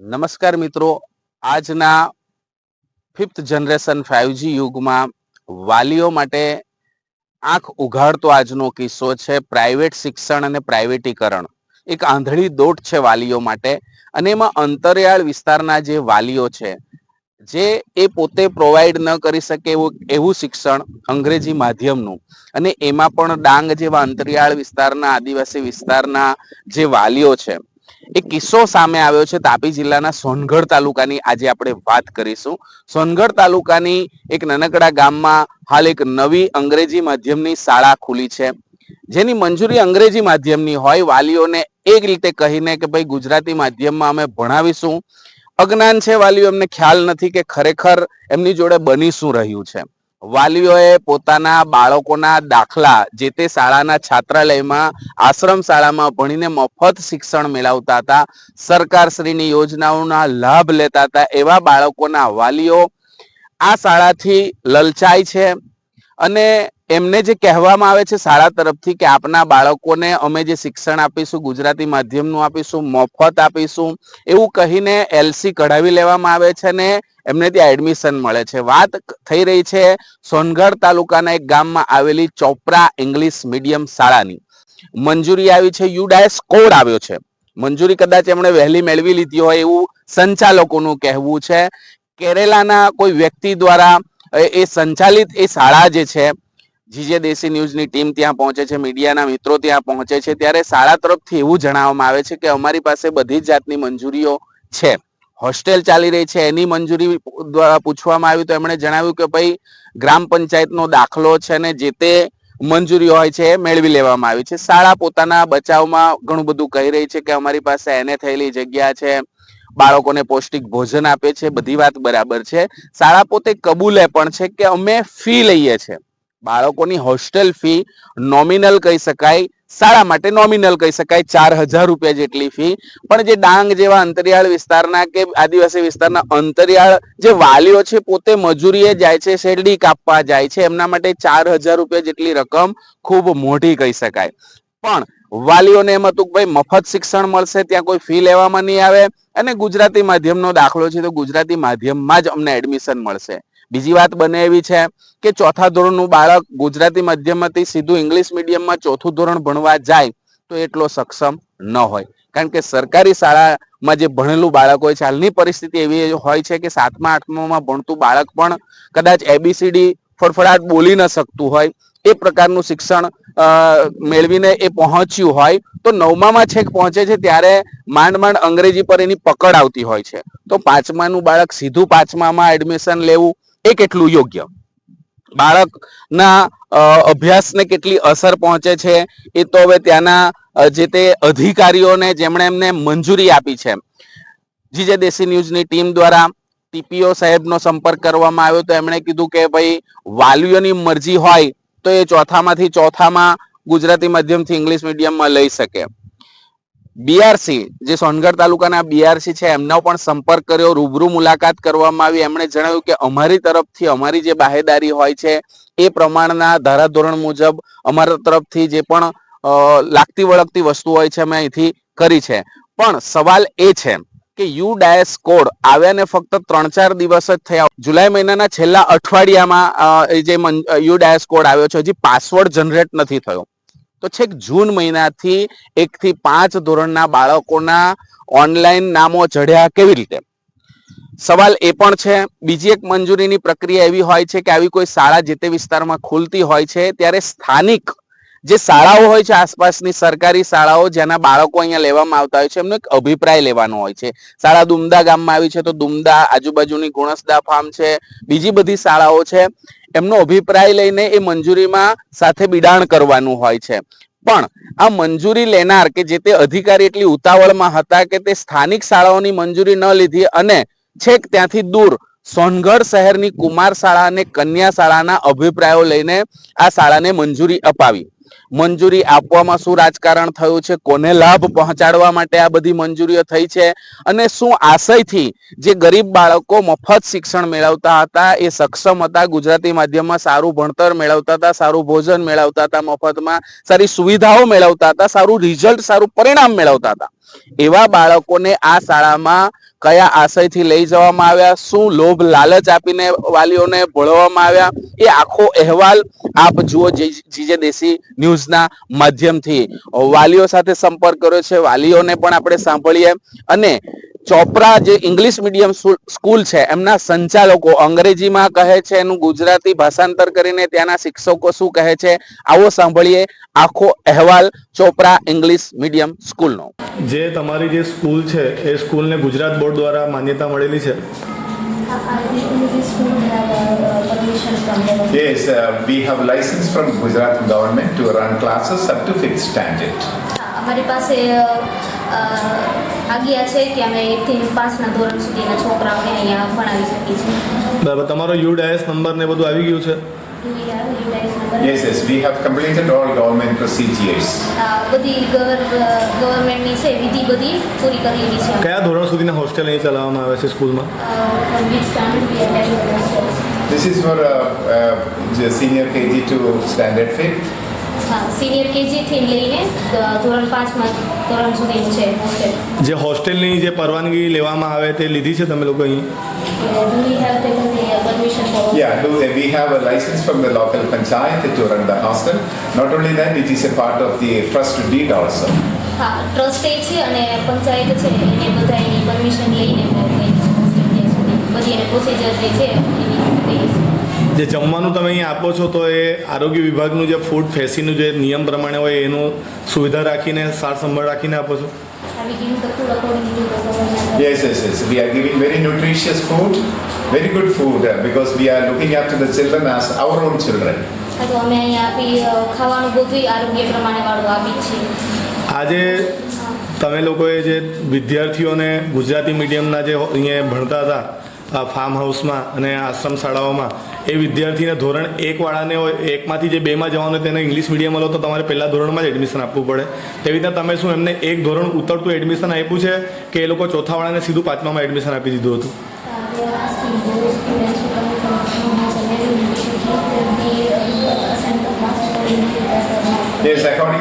નમસ્કાર મિત્રો. આજના ફિફ્થ જનરેશન ફાઇવજી યુગમાં વાલીઓ માટે આંખ ઉઘાડતો આજનો કિસ્સો છે. પ્રાઇવેટ શિક્ષણ અને પ્રાઇવેટીકરણ એક આંધળી દોટ છે વાલીઓ માટે અને એમાં અંતરિયાળ વિસ્તારના જે વાલીઓ છે જે એ પોતે પ્રોવાઈડ ન કરી શકે એવું એવું શિક્ષણ અંગ્રેજી માધ્યમનું. અને એમાં પણ ડાંગ જેવા અંતરિયાળ વિસ્તારના, આદિવાસી વિસ્તારના જે વાલીઓ છે, એ કિસ્સો સામે આવ્યો છે તાપી જિલ્લાના સોનગઢ તાલુકાની. આજે આપણે વાત કરીશું. સોનગઢ તાલુકાની એક નાનકડા ગામમાં હાલ એક નવી અંગ્રેજી માધ્યમની શાળા ખુલી છે. જેની મંજૂરી અંગ્રેજી માધ્યમની હોય. વાલીઓને એક રીતે કહીને કે, ભાઈ ગુજરાતી માધ્યમમાં અમે ભણાવીશું. અજ્ઞાન છે વાલીઓ, એમને ખ્યાલ નથી કે ખરેખર એમની જોડે બની શું રહ્યું છે. વાલીઓએ પોતાના બાળકોના દાખલા જે તે શાળાના છાત્રાલયમાં, આશ્રમ શાળામાં ભણીને મફત શિક્ષણ મેળવતા હતા, સરકારશ્રીની યોજનાઓના લાભ લેતા હતા, એવા બાળકોના વાલીઓ આ શાળાથી લલચાય છે. અને એમને જે કહેવામાં આવે છે શાળા તરફથી કે આપના બાળકોને અમે જે શિક્ષણ આપીશું, ગુજરાતી માધ્યમનું આપીશું, મફત આપીશું, એવું કહીને એલસી કઢાવી લેવામાં આવે છે ને એમને ત્યાં એડમિશન મળે છે. વાત થઈ રહી છે સોનગઢ તાલુકાના એક ગામમાં આવેલી ચોપરા ઇંગ્લિશ મીડિયમ શાળાની. મંજૂરી આવી છે યુડાયસ કોડ આવ્યો છે. મંજૂરી કદાચ એમણે વહેલી મેળવી લીધી હોય એવું સંચાલકોનું કહેવું છે. કેરેલાના કોઈ વ્યક્તિ દ્વારા એ સંચાલિત એ શાળા જે છે જીજે દેશી ન્યૂઝની ટીમ ત્યાં પહોંચે છે, મીડિયાના મિત્રો ત્યાં પહોંચે છે. ત્યારે શાળા તરફથી એવું જણાવવામાં આવે છે કે અમારી પાસે બધી જ જાતની મંજૂરીઓ છે. હોસ્ટેલ ચાલી રહી છે, એની મંજૂરી દ્વારા પૂછવામાં આવ્યું તો એમણે જણાવ્યું કે ભાઈ, ગ્રામ પંચાયતનો દાખલો છે ને જે તે મંજૂરી હોય છે એ મેળવી લેવામાં આવી છે. શાળા પોતાના બચાવમાં ઘણું બધું કહી રહી છે કે અમારી પાસે એને થયેલી જગ્યા છે, બાળકોને પૌષ્ટિક ભોજન આપે છે, બધી વાત બરાબર છે. શાળા પોતે કબૂલે પણ છે કે અમે ફી લઈએ છે. બાળકોની હોસ્ટેલ ફી નોમિનલ કહી શકાય, શાળા માટે નોમિનલ કહી શકાય, ચાર હજાર રૂપિયા જેટલી ફી પણ જે ડાંગ જેવા અંતરિયાળ વિસ્તારના કે આદિવાસી વિસ્તારના અંતરિયાળ જે વાલીઓ છે, પોતે મજૂરીએ જાય છે, શેરડી કાપવા જાય છે, એમના માટે ચાર હજાર રૂપિયા જેટલી રકમ ખૂબ મોટી કહી શકાય. પણ વાલીઓને એમ હતું કે ભાઈ, મફત શિક્ષણ મળશે, ત્યાં કોઈ ફી લેવામાં નહીં આવે. અને ગુજરાતી માધ્યમનો દાખલો છે, તો ગુજરાતી માધ્યમમાં જ અમને એડમિશન મળશે. બીજી વાત બને એવી છે કે ચોથા ધોરણનું બાળક ગુજરાતી માધ્યમમાંથી સીધું ઇંગ્લિશ મીડિયમમાં ચોથું ધોરણ ભણવા જાય તો એટલો સક્ષમ ન હોય. કારણ કે સરકારી શાળામાં જે ભણેલું બાળક હોય છે, હાલની પરિસ્થિતિ એવી હોય છે કે સાતમા, આઠમામાં ભણતું બાળક પણ કદાચ એબીસીડી ફડફડાટ બોલી ન શકતું હોય, એ પ્રકારનું શિક્ષણ મેળવીને એ પહોંચ્યું હોય, તો નવમામાં છેક પહોંચે છે ત્યારે માંડ માંડ અંગ્રેજી પર એની પકડ આવતી હોય છે. તો પાંચમાનું બાળક સીધું પાંચમામાં એડમિશન લેવું એ કેટલું યોગ્ય? બાળકના અભ્યાસને કેટલી અસર પહોંચે છે? એ તો હવે ત્યાંના જે તે અધિકારીઓને જેમણે એમને મંજૂરી આપી છે. જીજે દેશી ન્યૂઝની ટીમ દ્વારા ટીપીઓ સાહેબનો સંપર્ક કરવામાં આવ્યો તો એમણે કીધું કે ભાઈ, વાલીઓની મરજી હોય તો એ ચોથામાંથી ચોથામાં ગુજરાતી માધ્યમથી ઇંગ્લિશ મીડિયમમાં લઈ શકે. બીઆરસી જે સોનગઢ તાલુકાના બીઆરસી છે, એમનો પણ સંપર્ક કર્યો, રૂબરૂ મુલાકાત કરવામાં આવી. એમણે જણાવ્યું કે અમારી તરફથી અમારી જે બાહેદારી હોય છે, એ પ્રમાણના ધારાધોરણ મુજબ અમારા તરફથી જે પણ લાગતી વળગતી વસ્તુ હોય છે, અમે અહીંથી કરી છે. પણ સવાલ એ છે કે યુ ડાયસ કોડ આવ્યા ને ફક્ત ત્રણ ચાર દિવસ જ થયા. જુલાઈ મહિનાના છેલ્લા અઠવાડિયામાં જે યુ ડાયસ કોડ આવ્યો છે, હજી પાસવર્ડ જનરેટ નથી થયો. તો છેક જૂન મહિનાથી એકથી પાંચ ધોરણના બાળકોના ઓનલાઈન નામો ચઢ્યા કેવી રીતે? સવાલ એ પણ છે, બીજી એક મંજૂરીની પ્રક્રિયા એવી હોય છે કે આવી કોઈ શાળા જે તે વિસ્તારમાં ખુલતી હોય છે, ત્યારે સ્થાનિક જે શાળાઓ હોય છે, આસપાસની સરકારી શાળાઓ જેના બાળકો અહીંયા લેવામાં આવતા હોય છે, એમનો એક અભિપ્રાય લેવાનો હોય છે. શાળા દુમદા ગામમાં આવી છે તો દુમદા આજુબાજુની ગુણસદા ફાર્મ છે, બીજી બધી શાળાઓ છે, એમનો અભિપ્રાય લઈને એ મંજૂરીમાં સાથે બિડાણ કરવાનું હોય છે. પણ આ મંજૂરી લેનાર કે જે તે અધિકારી એટલી ઉતાવળમાં હતા કે તે સ્થાનિક શાળાઓની મંજૂરી ન લીધી અને છેક ત્યાંથી દૂર સોનગઢ શહેરની કુમાર શાળા અને કન્યા શાળાના અભિપ્રાયો લઈને આ શાળાને મંજૂરી અપાવી. મંજૂરી આપવામાં શું રાજકારણ થયું છે? કોને લાભ પહોંચાડવા માટે આ બધી મંજૂરીઓ થઈ છે? અને શું આશયથી જે ગરીબ બાળકો મફત શિક્ષણ મેળવતા હતા, એ સક્ષમ હતા? ગુજરાતી માધ્યમમાં સારું ભણતર મેળવતા હતા, સારું ભોજન મેળવતા હતા મફતમાં, સારી સુવિધાઓ મેળવતા હતા, સારું રિઝલ્ટ સારું પરિણામ મેળવતા હતા. એવા બાળકોને આ શાળામાં કયા આશયથી લઈ જવામાં આવ્યા? શું લોભ લાલચ આપીને વાલીઓને ભળવામાં આવ્યા? એ આખો અહેવાલ આપ જુઓ જીજે દેશી ન્યૂઝના માધ્યમથી. વાલીઓ સાથે સંપર્ક કર્યો છે. વાલીઓને પણ આપણે સાંભળીએ. અને ચોપરા જે ઇંગ્લિશ મીડિયમ સ્કૂલ છે એમના સંચાલકો અંગ્રેજીમાં કહે છે એનું ગુજરાતી ભાષાંતર કરીને ત્યાંના શિક્ષકો શું કહે છે આવો સાંભળીએ આખો અહેવાલ ચોપરા ઇંગ્લિશ મીડિયમ સ્કૂલનો જે તમારી જે સ્કૂલ છે એ સ્કૂલને ગુજરાત બોર્ડ દ્વારા માન્યતા મળેલી છે Yes, uh, we have license from Gujarat government to run classes up to fifth standard. અમારી પાસે આજ્ઞા છે કે અમે એકથી પાંચના ધોરણ સુધીના છોકરાઓને અહીંયા ભણાવી શકીએ છીએ બરાબર તમારો યુડાયસ નંબર ને બધું આવી ગયું છે? Yes, yes, we have completed all government procedures. બધી ગવર્મેન્ટની છે વિધિ બધી પૂરી કરી લીધી છે કયા ધોરણ સુધીના હોસ્ટેલ અહીં ચલાવવામાં આવે છે સ્કૂલમાં This is for uh, uh, senior KG to standard fifth. હા સિનિયર કેજીથી લઈને ધોરણ પાંચમાં ધોરણ સુધી છે હોસ્ટેલ જે હોસ્ટેલની જે પરવાનગી લેવામાં આવે તે લીધી છે તમે લોકો અહીં for Yeah, do they- we have a license from the local panchayat to run the hostel. Not only that, it is a part of the trust deed also. હા ટ્રસ્ટ છે અને પંચાયત છે એને બધા એની પરમિશન લઈને બધી એને પ્રોસિજર જે છે એની. જે જમવાનું તમે અહીં આપો છો તો એ આરોગ્ય વિભાગનું જે ફૂડ ફેસીનું જે નિયમ પ્રમાણે હોય એનું સુવિધા રાખીને સાર સંભાળ રાખીને આપો છો? Yes, yes, yes. We are giving very nutritious food, very good food uh, because we are looking after the children as our own children. તો અમે અહીંયા આપી ખાવાનું બધું આરોગ્ય પ્રમાણે વાળું આપી છીએ આજે તમે લોકોએ જે વિદ્યાર્થીઓને ગુજરાતી મીડિયમના જે અહીંયા ભણતા હતા ફાર્મ હાઉસમાં અને આશ્રમ શાળાઓમાં એ વિદ્યાર્થીને ધોરણ એકવાળાને હોય, એકમાંથી જે બેમાં જવાનું તેને ઇંગ્લિશ મીડિયમ લો, તો તમારે પહેલાં ધોરણમાં જ એડમિશન આપવું પડે. તેવી રીતે તમે શું એમને એક ધોરણ ઉતરતું એડમિશન આપ્યું છે કે એ લોકો ચોથાવાળાને સીધું પાંચમામાં એડમિશન આપી દીધું હતું?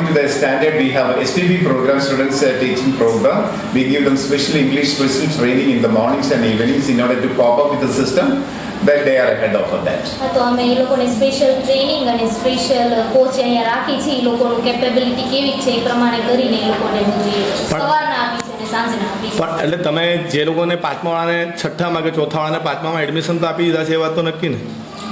To the standard, we have STB program, students uh, teaching program. We give them special English special training in the mornings and evenings in order to cope up with the system. That they are ahead of that. હા તો અમે એ લોકોને special training અને special coach અહીંયા રાખી છે એ લોકોનું કેપેબિલિટી કેવી છે એ પ્રમાણે કરીને એ લોકોને સવારના આપી છે અને સાંજના આપી છે પણ એટલે તમે જે લોકોને પાંચમા વાળાને છઠ્ઠામાં કે ચોથા વાળાને પાંચમામાં એડમિશન તો આપી દીધા છે એ વાત તો નક્કી ને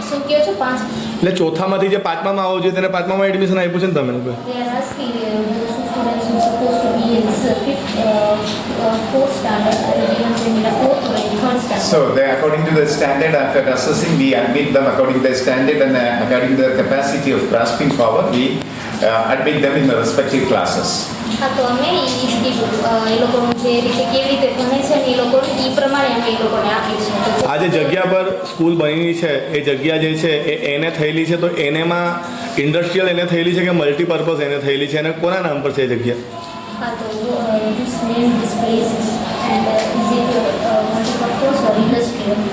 શું કહો છો પાંચ એટલે ચોથામાંથી જે પાંચમામાં આવો છે તેને પાંચમામાં એડમિશન આપ્યું છે ને તમે લોકો They are uh, students who supposed to be in uh, fifth, uh, uh, fourth standard, are given in the fourth or in third standard. So they, according to the standard, after assessing, we admit them according to the standard and uh, according to their capacity of grasping power, we uh, admit them in the respective classes. હા તો અમે એ જ કીધું અ, એ લોકોનું જે રીતે કેવી રીતે ભણે છે ને એ લોકોને એ પ્રમાણે અમે એ લોકોને આપ્યું આ જે જગ્યા પર સ્કૂલ બની છે. એ જગ્યા જે છે એ એને થયેલી છે. તો એનેમાં ઇન્ડસ્ટ્રીયલ એને થયેલી છે કે મલ્ટીપર્પઝ એને થયેલી છે? અને કોના નામ પર છે એ જગ્યા? હા તો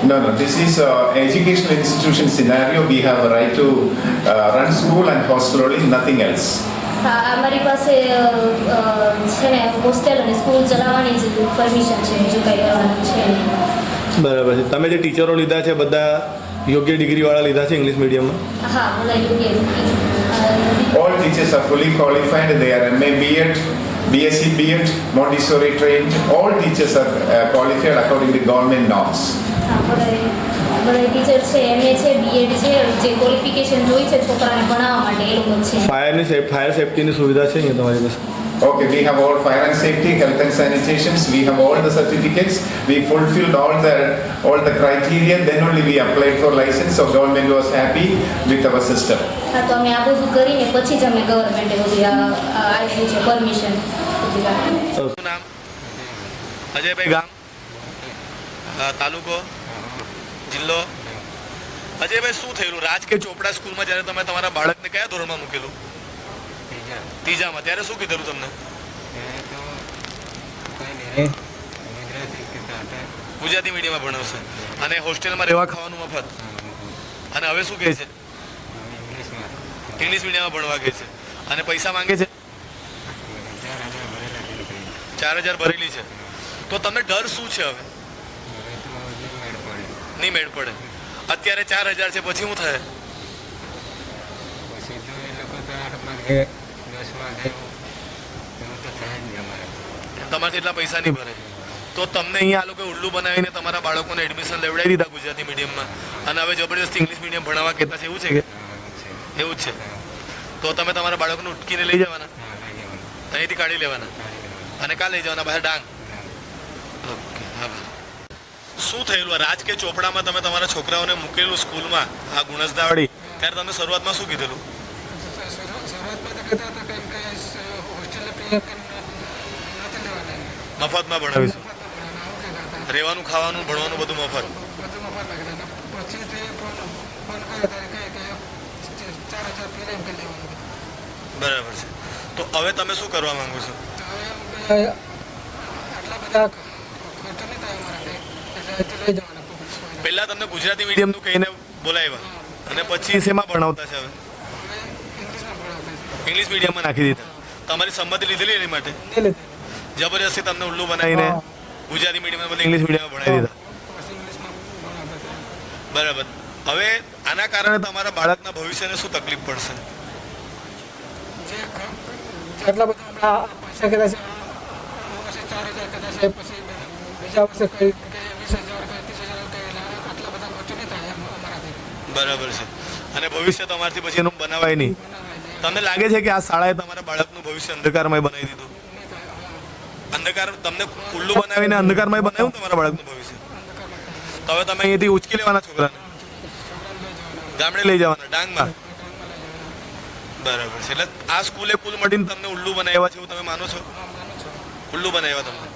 No, no, this is uh, educational institution scenario. We have a right to uh, run school and hostel only, nothing else. અમારી પાસે અ, અ, છે ને હોસ્ટેલ અને સ્કૂલ ચલાવવાની પરમિશન છે બીજું કંઈ કરવાનું છે બરાબર છે તમે જે ટીચરો લીધા છે બધા યોગ્ય ડિગ્રીવાળા લીધા છે ઇંગ્લિશ મીડિયમમાં હા બધા યોગ્ય All teachers are fully qualified. They are MA, BEd, BSc, BEd, Montessori trained. All teachers are uh, qualified according to government norms. ફાયરની સેફ ફાયર સેફ્ટીની સુવિધા છે અહીંયા તમારી પાસે Okay, we have all fire and safety, health and sanitations. We have all the certificates. We fulfilled all the all the criteria. Then only we applied for license. So government was happy with our system. હા તો અમે આ બધું કરીને પછી જ અમે ગવર્મેન્ટે બધી આપ્યું છે પરમિશન નામ અજયભાઈ ગામ તાલુકો જિલ્લો અજયભાઈ શું થયેલું રાજ કે ચોપડા સ્કૂલમાં જ્યારે તમે તમારા બાળકને કયા ધોરણમાં મૂકેલું ત્રીજામાં ત્યારે શું કીધેલું તમને? ગુજરાતી મીડિયમમાં ભણાવશે. અને હોસ્ટેલમાં રહેવા ખાવાનું મફત. અને હવે શું કહે છે? ઇંગ્લિશ મીડિયમમાં ભણવા કહે છે. અને પૈસા માંગે છે? ચાર હજાર ભરેલા છે તો તમને ડર શું છે હવે? નહીં મેળ પડે. અત્યારે ચાર હજાર છે પછી શું થાય પછી તો એ લોકો તો આઠમાં ગયે દસમાં ગયું એવું તો થાય જ નહીં અમારે તમારથી એટલા પૈસા નહીં ભરે? તો તમને અહીંયા આ લોકોએ ઉલ્લુ બનાવીને તમારા બાળકોને એડમિશન લેવડાવી દીધા ગુજરાતી મીડિયમમાં અને હવે જબરદસ્તી ઇંગ્લિશ મીડિયમ ભણાવવા કહેતા છે, એવું છે કે? એવું છે. તો તમે તમારા બાળકોને ઉટકીને લઈ જવાના? અહીંથી કાઢી લેવાના? અને કાં લઈ જવાના? બહાર ડાંગ? ઓકે, હા શું થયેલું રાજ કે ચોપડામાં તમે તમારા છોકરાઓને મૂકેલું સ્કૂલમાં, આ ગુણસદાવાડી ત્યારે તમે શરૂઆતમાં શું કીધેલું? શરૂઆતમાં મફતમાં ભણાવીશું. રહેવાનું ખાવાનું ભણવાનું બધું મફત. બરાબર છે. તો હવે તમે શું કરવા માંગો છો. પહેલા તમને ગુજરાતી મીડિયમનું કહીને બોલાવ્યા અને પછી શેમાં ભણાવતા છે હવે? ઇંગ્લિશ મીડિયમમાં નાખી દીધા. તમારી સંમતિ લીધેલી એની માટે? જબરજસ્તી તમને ઉલ્લુ બનાવીને ગુજરાતી મીડિયમ બદલે ઇંગ્લિશ મીડિયમ ભણાવી દીધા બરાબર. હવે આના કારણે તમારા બાળકના ભવિષ્યને શું તકલીફ પડશે? જે બધા હમણાં પૈસા કહેતા છે આ વર્ષે ચાર હજાર કહેતા પછી બીજા વર્ષે કઈ વીસ હજાર કે ત્રીસ હજાર કે આટલા બધા ખર્ચો નહીં થાય અમારાથી. બરાબર છે. અને ભવિષ્ય તમારથી પછી એનું બનાવાય નહીં. તમને લાગે છે કે આ શાળાએ તમારા બાળકનું ભવિષ્ય અંધકારમય બનાવી દીધું. અંધકાર તમને ઉલ્લુ બનાવીને અંધકારમાં બનાવ્યું તમારા બાળકનું ભવિષ્ય? તો હવે તમે અહીંયાથી ઉચકી લેવાના છોકરાને? ગામડે લઈ જવાના, ડાંગમાં? બરાબર છે. એટલે આ સ્કૂલે કુલ મળીને તમને ઉલ્લુ બનાવ્યા છે એવું તમે માનો છો? ઉલ્લુ બનાવ્યા તમને?